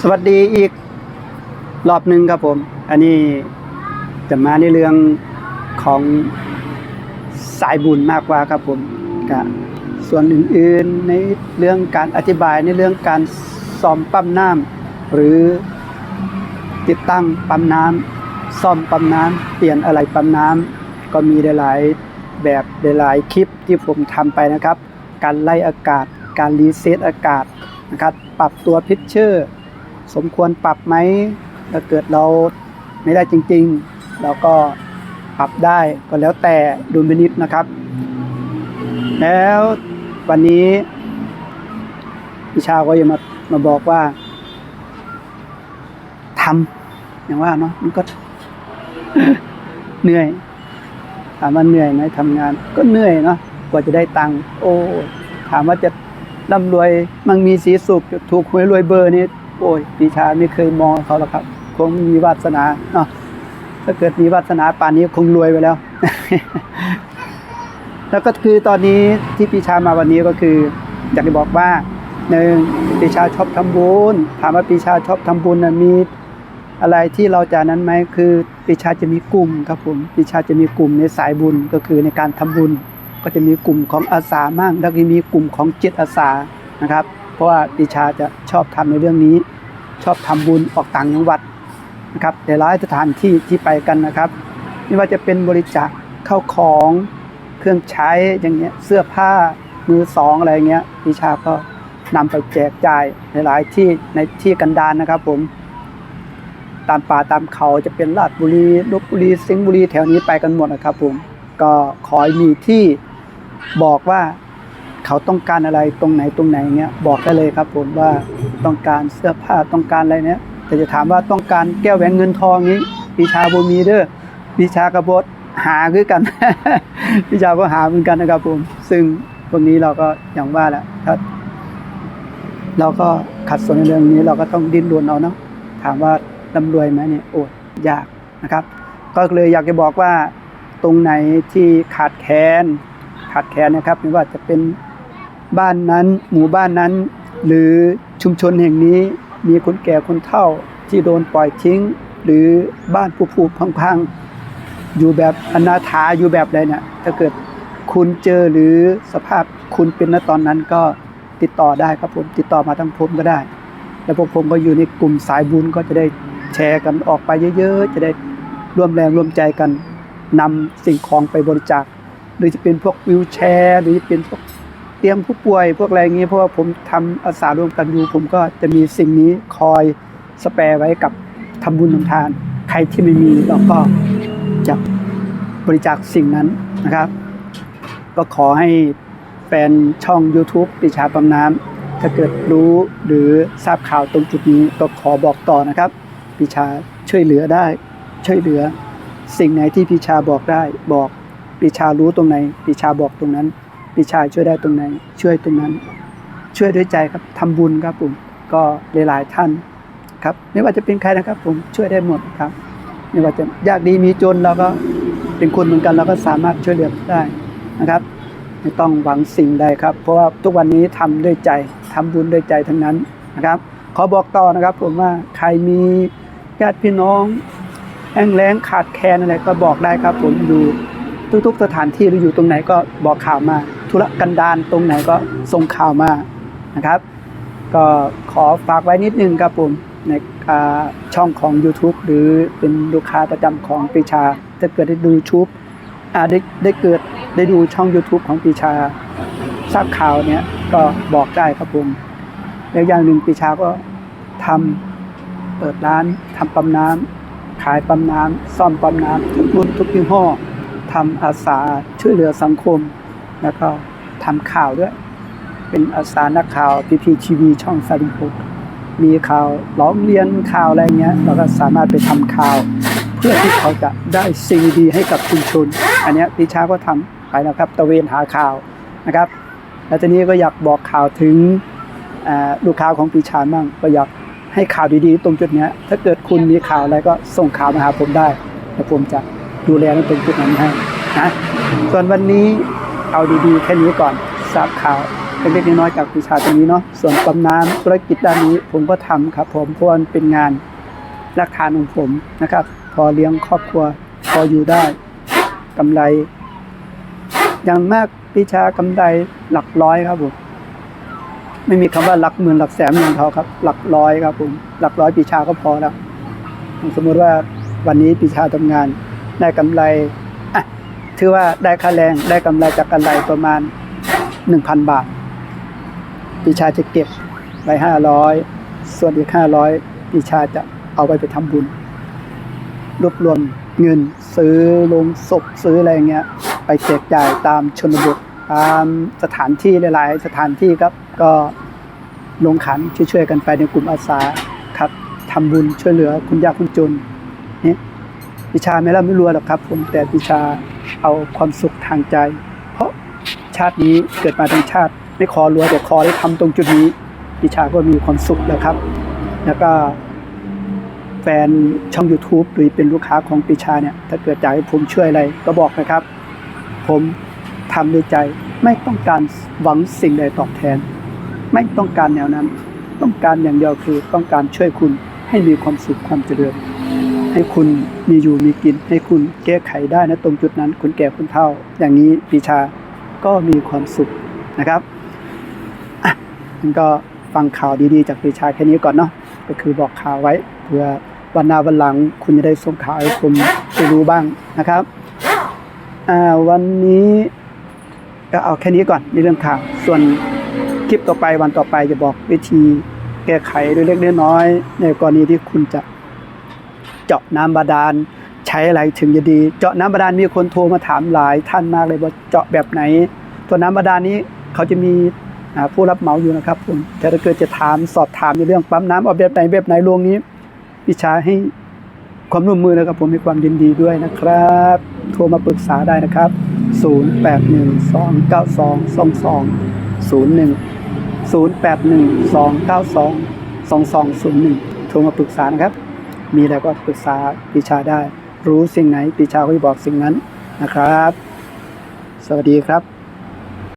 สวัสดีอีกรอบหนึ่งครับผม อันนี้จะมาในเรื่องของสายบุญมากกว่าครับผมกับส่วนอื่นๆในเรื่องการอธิบายในเรื่องการซ่อมปั๊มน้ำหรือติดตั้งปั๊มน้ำซ่อมปั๊มน้ำเปลี่ยนอะไรปั๊มน้ำก็มีหลายแบบหลายคลิปที่ผมทำไปนะครับ การไล่อากาศ การรีเซ็ตอากาศนะครับ ปรับตัวพิชเชอร์ สมควรปรับไหมถ้าเกิดเราไม่ได้จริงๆ เราก็ปรับได้ก็แล้วแต่ดุลพินิจนะครับ แล้ววันนี้พิชาก็ยังมามาบอกว่าทำอย่างว่าเนาะมันก็เหนื่อยถามว่าเหนื่อยไหมทำงาน ก็เหนื่อยเนาะกว่าจะได้ตังค์โอ้ถามว่าจะร่ำรวยมั่งมีสีสุขถูกหวยรวยเบอร์นี่ โอ้ยปีชาไม่เคยมองเขาหรอกครับ คงมีวาสนาเนาะถ้าเกิดมีวาสนาป่านนี้คงรวยไปแล้ว แล้วก็คือตอนนี้ที่ปีชามาวันนี้ก็คืออยากจะบอกว่าหนึ่งปีชาชอบทำบุญถามว่าปีชาชอบทำบุญนะมีอะไรที่เราจะนั้นไหมคือปีชาจะมีกลุ่มครับผมปีชาจะมีกลุ่มในสายบุญก็คือในการทำบุญ ก็จะมีกลุ่มของอาสามั่งแล้วก็มีกลุ่มของจิตอาสานะครับ เพราะว่าปีชาจะชอบทำในเรื่องนี้ ชอบทำบุญออกต่างจังหวัดนะครับหลายสถานที่ที่ไปกันนะครับ ไม่ว่าจะเป็นบริจาคเข้าของเครื่องใช้อย่างเงี้ยเสื้อผ้ามือสองอะไรเงี้ยปีชาก็นำไปแจกจ่ายในหลายที่ในที่กันดารนะครับ ผม ตามป่าตามเขาจะเป็นราชบุรีลบบุรีสิงห์บุรีแถวนี้ไปกันหมดนะครับ ผมก็ขอมีที่บอกว่า เขาต้องการอะไรตรงไหนตรงไหนเงี้ยบอกได้เลยครับผมว่าต้องการเสื้อผ้าต้องการอะไรเนี้ยแต่จะถามว่าต้องการแก้วแหวนเงินทองนี้ปีชาบ่มีเด้อปีชากระบดหาคือกันปีชาก็หาเหมือนกันนะครับผม ซึ่งพวกนี้เราก็อย่างว่าแหละถ้าเราก็ขัดสนในเรื่องนี้เราก็ต้องดิ้นรนเอาเนาะถามว่าร่ำรวยไหมเนี่ยโอ้ยยากนะครับ ก็เลยอยากจะบอกว่าตรงไหนที่ขาดแคลนขาดแคลนนะครับไม่ว่าจะเป็น บ้านนั้นหมู่บ้านนั้น หรือชุมชนแห่งนี้มีคนแก่คนเฒ่าที่โดนปล่อยทิ้ง หรือบ้านผู้ผูกพังๆ อยู่แบบอนาถาอยู่แบบใดเนี่ยถ้าเกิดคุณเจอหรือสภาพคุณเป็นณตอนนั้นก็ติดต่อได้ครับผมติดต่อมาทางผมก็ได้ แล้วพวกผมก็อยู่ในกลุ่มสายบุญก็จะได้แชร์กันออกไปเยอะๆ จะได้ร่วมแรงร่วมใจกันนำสิ่งของไปบริจาคหรือจะเป็นพวกวิวแชร์ หรือจะเป็นพวก ตรียมผู้ป่วยพวกอะไรอย่างนี้เพราะว่าผมทำอาสาร่วมกันอยู่ผมก็จะมีสิ่งนี้คอยสแปรไว้กับทำบุญทำทาน ใครที่ไม่มีเราก็จะบริจาคสิ่งนั้นนะครับ ก็ขอให้แฟนช่อง YouTube ปิชาบำน้ำถ้าเกิดรู้หรือทราบข่าวตรงจุดนี้ก็ขอบอกต่อนะครับปิชาช่วยเหลือได้ ช่วยเหลือ สิ่งไหนที่ปิชาบอกได้บอกปิชารู้ตรงไหนปิชาบอกตรงนั้น ปิชายช่วยได้ตรงไหน ช่วยตรงนั้น ช่วยด้วยใจครับทำบุญครับผมก็หลายๆท่านครับ ไม่ว่าจะเป็นใครนะครับ ผมช่วยได้หมดครับ ไม่ว่าจะยากดีมีจนเราก็เป็นคนเหมือนกันเราก็สามารถช่วยเหลือได้นะครับ ไม่ต้องหวังสิ่งใดครับ เพราะว่าทุกวันนี้ทำด้วยใจทำบุญด้วยใจทั้งนั้นนะครับ ขอบอกต่อนะครับ ผมว่าใครมีญาติพี่น้องแห้งแล้งขาดแคลนอะไรก็บอกได้ครับ ผมอยู่ทุกๆสถานที่หรืออยู่ตรงไหนก็บอกข่าวมา ธุรกันดารตรงไหนก็ส่งข่าวมานะครับ ก็ขอฝากไว้นิดนึงครับผมในช่องของ YouTube หรือเป็นลูกค้าประจำของปีชา ถ้าเกิดได้ดูชูบได้ได้เกิดได้ดูช่อง YouTube ของปีชาทราบข่าวเนี่ยก็บอกได้ครับผมแล้วอย่างหนึ่งปีชาก็ทำเปิดร้านทำปั๊มน้ำขายปั๊มน้ำซ่อมปั๊มน้ำทุกรุ่นทุกยี่ห้อทำอาสาช่วยเหลือสังคม แล้วก็ทำข่าวด้วย เป็นอาสานักข่าวพีพีทีวีช่องสาริบุมีข่าวร้องเรียนข่าวอะไรเงี้ยเราก็สามารถไปทำข่าว เพื่อที่เขาจะได้สิ่งดีให้กับชุมชน อันนี้ยพี่ช้าก็ทำไปนะครับตะเวนหาข่าวนะครับแล้วทีนี้ก็อยากบอกข่าวถึงลูกค้าของปีชามั่งก็อยากให้ข่าวดีๆ ตรงจุดนี้ถ้าเกิดคุณมีข่าวอะไรก็ส่งข่าวมาหาผมได้แล้วผมจะดูแลในตรงจุดนั้นให้นะส่วนวันนี้ เอาดีๆ แค่นี้ก่อนทราบข่าวเล็กๆน้อยๆจากปีชาตรงนี้เนาะส่วนปั๊มน้ำธุรกิจด้านนี้ผมก็ทำครับผมเพราะว่ามันเป็นงานราคานของผมนะครับ พอเลี้ยงครอบครัวพออยู่ได้กำไร อย่างมากปีชากำไรหลักร้อยครับผมไม่มีคำว่าหลักหมื่นหลักแสนเงินเขาครับ หลักร้อยครับผมหลักร้อยปีชาก็พอแล้วสมมุติว่าวันนี้ปีชาทำงานได้กำไร ถือว่าได้ค่าแรงได้กำไรจากกำไรประมาณหนึ่งพันบาท ปีชาจะเก็บไว้ห้าร้อยส่วนอีกห้าร้อยปีชาจะเอาไปไปทำบุญ รวบรวมเงินซื้อลงศพซื้ออะไรเงี้ย ไปแจกจ่ายตามชนบทตามสถานที่หลาย ๆ สถานที่ครับก็ลงขันช่วยๆกันไปในกลุ่มอาสาครับทำบุญช่วยเหลือคุณยากคุณจนนี่วิชาไม่ร่ำไม่รวยหรอกครับ ผมแต่วิชา เอาความสุขทางใจ เพราะชาตินี้เกิดมาทั้งชาติ ไม่ขอรวยแต่ขอได้ทำตรงจุดนี้วิชาก็มีความสุขแล้วครับ แล้วก็แฟนช่อง YouTube หรือเป็นลูกค้าของปีชาเนี่ย ถ้าเกิดอยากให้ผมช่วยอะไรก็บอกนะครับ ผมทำด้วยใจไม่ต้องการหวังสิ่งใดตอบแทน ไม่ต้องการแนวนั้น ต้องการอย่างเดียวคือต้องการช่วยคุณให้มีความสุขความเจริญ ให้คุณมีอยู่มีกิน ให้คุณแก้ไขได้นะตรงจุดนั้น คุณแก่คุณเท่า อย่างนี้ปีชาก็มีความสุขนะครับอะงั้นก็ฟังข่าวดีๆ จากปีชาแค่นี้ก่อนเนาะก็คือบอกข่าวไว้เพื่อวันหน้าวันหลังคุณจะได้ส่งข่าวให้ผมได้รู้บ้างนะครับอ่าวันนี้ก็เอาแค่นี้ก่อนในเรื่องข่าว ส่วนคลิปต่อไปวันต่อไปจะบอกวิธีแก้ไขโดยเล็กๆน้อยๆในกรณีที่คุณจะ เจาะน้ำบาดาลใช้อะไรถึงจะดี เจาะน้ำบาดาลมีคนโทรมาถามหลายท่านมากเลยว่าเจาะแบบไหน ตัวน้ำบาดาลนี้เขาจะมีผู้รับเหมาอยู่นะครับผมแต่ถ้าเกิดจะถามสอบถามในเรื่องปั๊มน้ำเอาแบบไหนแบบไหนลวงนี้วิชาให้ความร่วมมือนะครับผมมีความยินดีด้วยนะครับ โทรมาปรึกษาได้นะครับ 0812922201โทรมาปรึกษานะครับ มีอะไรก็ปรึกษาปีชาได้ รู้สิ่งไหนปีชาก็จะบอกสิ่งนั้นนะครับ สวัสดีครับ